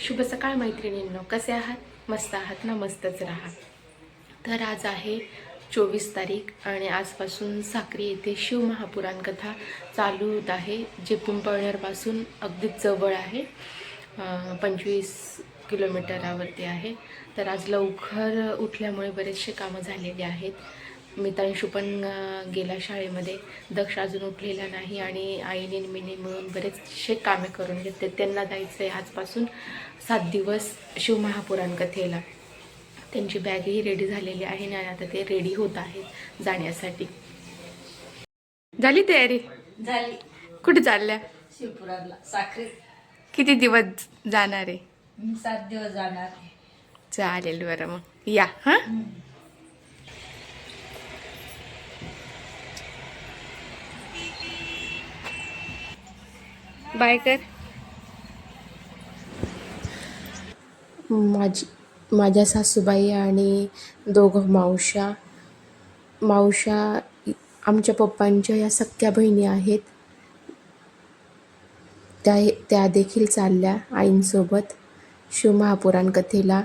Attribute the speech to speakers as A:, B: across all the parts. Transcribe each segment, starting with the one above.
A: शुभ सकाळ मैत्रिणींनो. कसे आहात? मस्त आहात ना? मस्तच राहा. तर आज आहे चोवीस तारीख आणि आजपासून साक्री येथे शिवमहापुराण कथा चालू होत आहे जे पिंपळनेरपासून अगदीच जवळ आहे. पंचवीस किलोमीटरावरती आहे. तर आज लवकर उठल्यामुळे बरेचसे कामं झालेली आहेत. मितांशू पण गेला शाळेमध्ये. दक्ष अजून उठलेला नाही आणि आईने मीने मिळून बरेचसे कामे करून घेतले त्यांना जायचं आहे आजपासून सात दिवस शिवमहापुराण कथेला. त्यांची बॅगही रेडी झालेली आहे आणि आता ते रेडी होत आहेत जाण्यासाठी. झाली तयारी?
B: झाली.
A: कुठे चालल्या?
B: शिवपुराला साखरी.
A: किती दिवस जाणार आहे?
B: सात दिवस जाणार आहे.
A: चालेल बरं मग. या हां? बाय कर. माझी माझ्या सासूबाई आणि दोघं मावशा मावशा आमच्या पप्पांच्या या सख्या बहिणी आहेत. त्या त्या देखील चालल्या आईंसोबत शिवमहापुराण कथेला.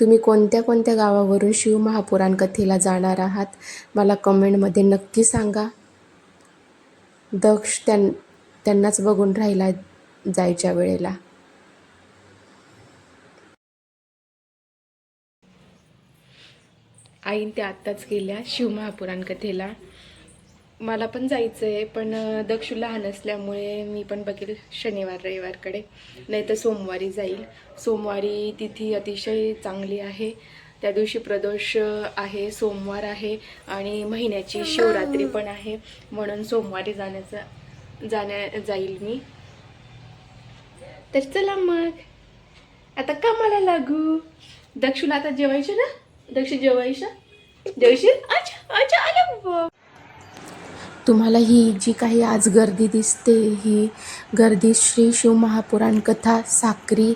A: तुम्ही कोणत्या कोणत्या गावावरून शिवमहापुराण कथेला जाणार आहात? मला कमेंटमध्ये नक्की सांगा. दक्ष त्यां त्यांनाच बघून राहिला जायच्या वेळेला. आईन त्या आत्ताच गेल्या शिवमहापुराण कथेला. मला पण जायचं आहे पण दक्षू लहान असल्यामुळे मी पण बघेल शनिवार रविवारकडे. नाही तर सोमवारी जाईल. सोमवारी तिथी अतिशय चांगली आहे. त्या दिवशी प्रदोष आहे सोमवार आहे आणि महिन्याची शिवरात्री पण आहे. म्हणून सोमवारी जाण्याचं जाण्या जाईल मी. तर चला मग. आता कामाला लागू. दक्षूला आता जेवायचं ना? दक्ष जेवायचं? जेवशील अच्छा अच्छा आलं तुम्हाला ही जी काही आज गर्दी दिसते ही गर्दी श्री शिव महापुराण कथा साक्री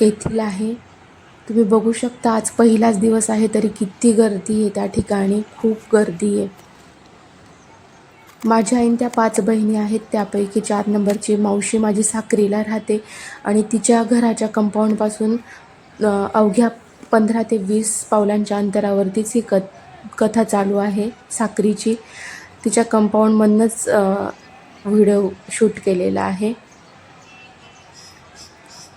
A: येथील आहे. तुम्ही बघू शकता आज पहिलाच दिवस आहे तरी किती गर्दी आहे त्या ठिकाणी. खूप गर्दी आहे. माझ्या आईन त्या पाच बहिणी आहेत त्यापैकी चार नंबरची मावशी माझी साक्रीला राहते आणि तिच्या घराच्या कंपाऊंडपासून अवघ्या पंधरा ते वीस पावलांच्या अंतरावरतीच ही कथ कथा चालू आहे साक्रीची तिच्या कंपाऊंडमधनंच व्हिडिओ शूट केलेला आहे.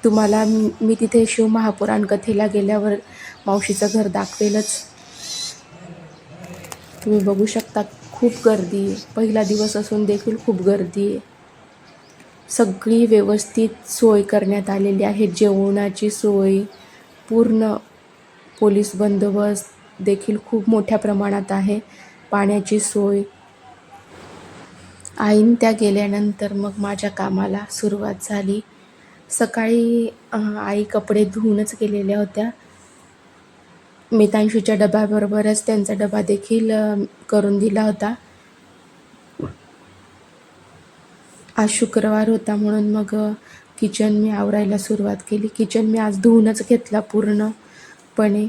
A: तुम्हाला मी तिथे शिव महापुराण कथेला गेल्यावर मावशीचं घर दाखवेलच. तुम्ही बघू शकता खूप गर्दी आहे. पहिला दिवस असून देखील खूप गर्दी आहे. सगळी व्यवस्थित सोय करण्यात आलेली आहे. जेवणाची सोय पूर्ण पोलीस बंदोबस्त देखील खूप मोठ्या प्रमाणात आहे. पाण्याची सोय. आईन त्या गेल्यानंतर मग माझ्या कामाला सुरुवात झाली. सकाळी आई कपडे धुवूनच गेलेल्या होत्या. मितांशूच्या डब्याबरोबरच त्यांचा डबा देखील करून दिला होता. आज शुक्रवार होता म्हणून मग किचन मी आवरायला सुरुवात केली. किचन मी आज धुवूनच घेतला पूर्णपणे.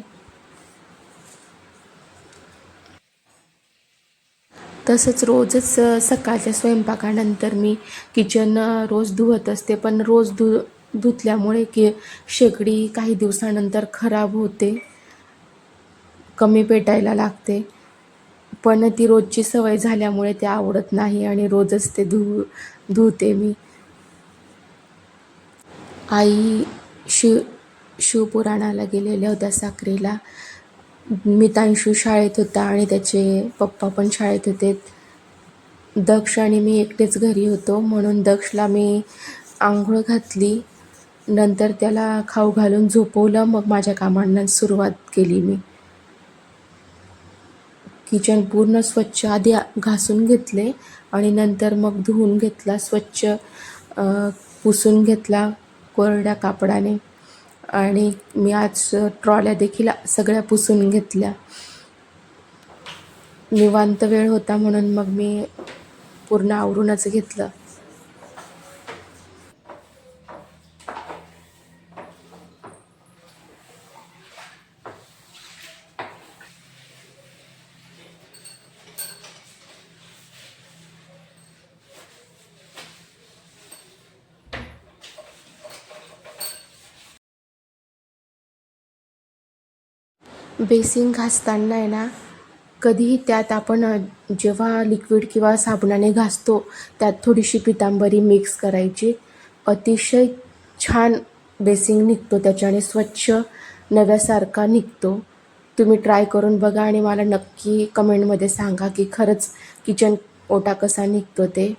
A: तसंच रोजच सकाळच्या स्वयंपाकानंतर मी किचन रोज धुवत असते. पण रोज धु धुतल्यामुळे की शेगडी काही दिवसानंतर खराब होते. कमी पेटायला लागते. पण ती रोजची सवय झाल्यामुळे ते आवडत नाही आणि रोजच ते धु धुते मी. आई शिव शिवपुराणाला गेलेल्या होत्या साक्रीला मितांशू शाळेत होता आणि त्याचे पप्पा पण शाळेत होते. दक्ष आणि मी एकटेच घरी होतो. म्हणून दक्षला मी आंघोळ घातली. नंतर त्याला खाऊ घालून झोपवलं. मग माझ्या कामांना सुरुवात केली मी. किचन पूर्ण स्वच्छ आधी घासून घेतले आणि नंतर मग धुवून घेतला स्वच्छ पुसून घेतला कोरड्या कापडाने. आणि मी आज ट्रॉल्या देखील सगळ्या पुसून घेतल्या. निवांत वेळ होता म्हणून मग मी पूर्ण आवरूनच घेतलं. बेसिंग घासताना आहे ना कधीही त्यात आपण जेव्हा लिक्विड किंवा साबणाने घासतो त्यात थोडीशी पितांबरी मिक्स करायची. अतिशय छान बेसिंग निघतो त्याच्याने स्वच्छ नव्यासारखा निघतो. तुम्ही ट्राय करून बघा आणि मला नक्की कमेंटमध्ये सांगा की खरंच किचन ओटा कसा निघतो ते.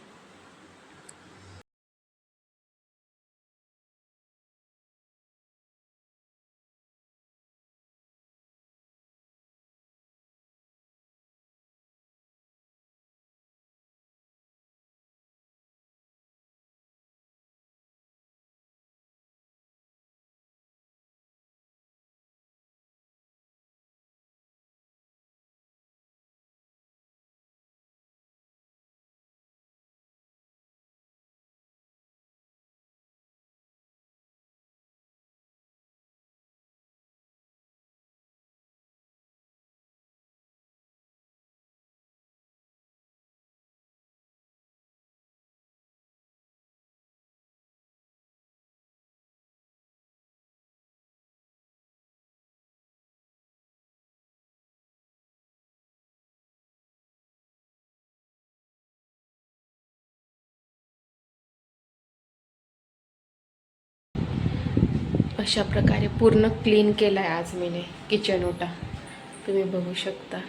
A: अशा प्रकारे पूर्ण क्लीन केला आहे आज मीने किचन ओटा. तुम्ही बघू शकता.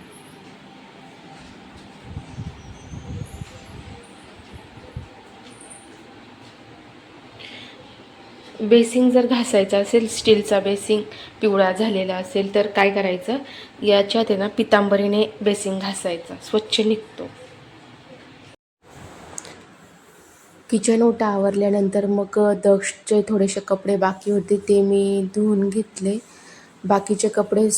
A: बेसिंग जर घासायचा असेल स्टीलचा बेसिंग पिवळा झालेला असेल तर काय करायचं? याच्यात आहे ना पितांबरीने बेसिंग घासायचा. स्वच्छ निघतो. किचन ओटा आवरल्यानंतर मग दक्षचे थोडेसे कपडे बाकी होते ते मी धुवून घेतले. बाकीचे कपडे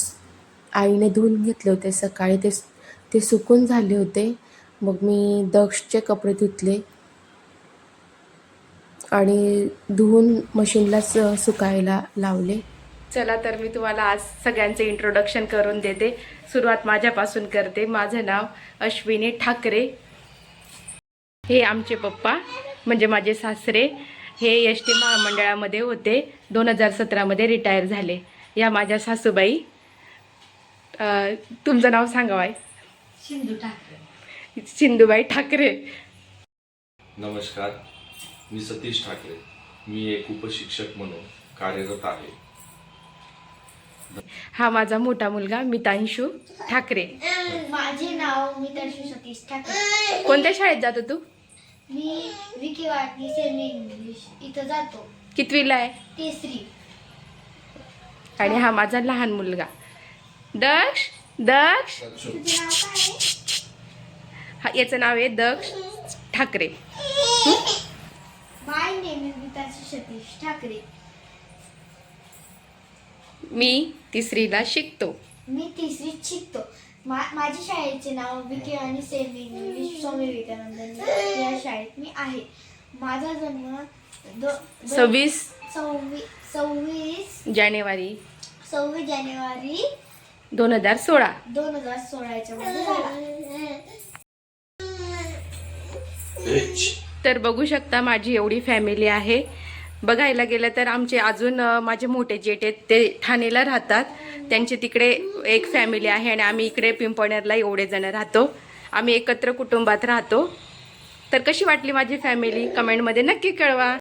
A: आईने धुवून घेतले होते. सकाळी ते ते सुकून झाले होते. मग मी दक्षचे कपडे धुतले. आणि धुवून मशीनला स- सुकायला लावले. चला तर मी तुम्हाला आज सगळ्यांचं इंट्रोडक्शन करून देते. सुरुवात माझ्यापासून करते. माझं नाव अश्विनी ठाकरे. हे आमचे पप्पा. म्हणजे माझे सासरे हे एस टी महामंडळामध्ये होते. दोन हजार सतरामध्ये रिटायर झाले. या माझ्या सासूबाई अं, तुमचं नाव सांगा बाई.
B: सिंधू ठाकरे.
A: सिंधुबाई ठाकरे.
C: नमस्कार. मी सतीश ठाकरे. मी एक उपशिक्षक म्हणून कार्यरत आहे.
A: हा माझा मोठा मुलगा मितांशू ठाकरे.
D: माझे नाव मितांशू सतीश ठाकरे.
A: कोणत्या शाळेत जातो तू?
D: मी विकी सेमी इंग्लिश. इथं जातो.
A: कितवीला आहे?
D: तिसरी.
A: आणि हा माझा लहान मुलगा. दक्ष दक्ष. हा याचं नाव आहे Daksh Thackeray.
D: My name is Satish Thackeray.
A: मी तिसरीला शिकतो.
D: मी तिसरीत शिकतो. मा माझ्या शाळेचे नाव विकी आणि सेमी इंग्लिश स्वामी विवेकानंद या शाळेत मी आहे. माझा जन्म दो दो-
A: सव्वीस
D: सव्वीस सव्वीस
A: जानेवारी
D: सव्वीस जानेवारी
A: दोन हजार सोळा.
D: दोन हजार सोळाच्या मध्ये झाला.
A: तर बघू शकता माझी एवढी फॅमिली आहे. बघायला गेलं तर आमचे अजून अं, माझे मोठे जेठ आहेत ते ठाणेला राहतात. त्यांची तिकडे एक फॅमिली आहे आणि आम्ही इकडे पिंपळनेरला एवढे जण राहतो. आम्ही एकत्र कुटुंबात राहतो. तर कशी वाटली माझी फॅमिली कमेंटमध्ये नक्की कळवा.